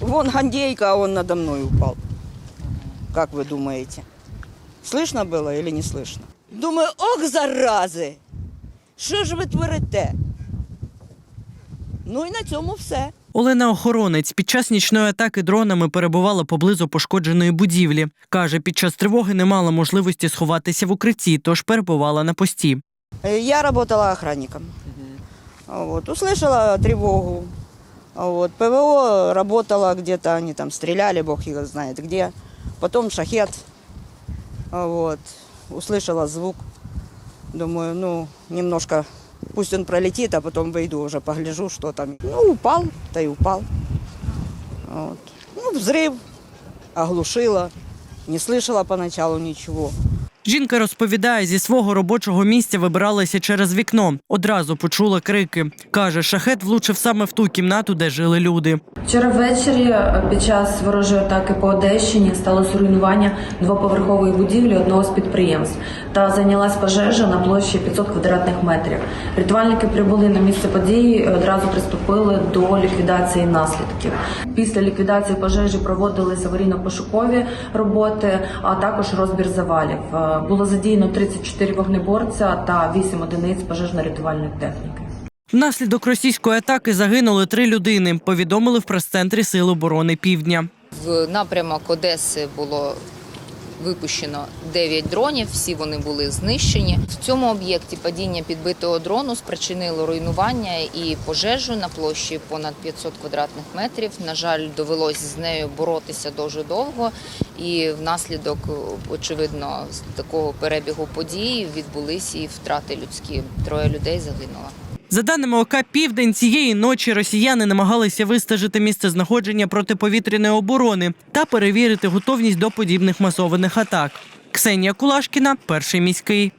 Вон Гандейка, а он надо мной упал. Как вы думаете? Слышно было или не слышно? Думаю, ох, зарази! Що ж ви творите? Ну і на цьому все. Олена Охоронець під час нічної атаки дронами перебувала поблизу пошкодженої будівлі. Каже, під час тривоги не мала можливості сховатися в укритті, тож перебувала на пості. Э, Я работала охранником. Вот, услышала тревогу. Вот, ПВО работала где-то, они там стреляли, бог его знает где. Потом шахет. Вот, услышала звук. Думаю, ну, немножко, пусть он пролетит, а потом выйду уже, погляжу, что там. Ну, упал, да и упал. Вот. Ну, взрыв, оглушила. Не слышала поначалу ничего. Жінка розповідає, зі свого робочого місця вибиралася через вікно. Одразу почула крики. Каже, шахет влучив саме в ту кімнату, де жили люди. Вчора ввечері е, під час ворожої атаки по Одещині сталося руйнування двоповерхової будівлі одного з підприємств та зайнялась пожежа на площі 500 квадратних метрів. Рятувальники прибули на місце події одразу приступили до ліквідації наслідків. Після ліквідації пожежі проводились аварійно-пошукові роботи, а також розбір завалів. Було задіяно 34 вогнеборця та 8 одиниць пожежно-рятувальної техніки. Внаслідок російської атаки загинули три людини. Повідомили в прес-центрі Сил оборони Півдня. В напрямок Одеси було випущено 9 дронів. Всі вони були знищені. В цьому об'єкті падіння підбитого дрону спричинило руйнування і пожежу на площі понад 500 квадратних метрів. На жаль, довелось з нею боротися дуже довго, і внаслідок, очевидно, такого перебігу подій відбулись і втрати людські. Троє людей загинуло. За даними ОК Південь, цієї ночі росіяни намагалися вистежити місце знаходження протиповітряної оборони та перевірити готовність до подібних масованих атак. Ксенія Кулашкіна, перший міський.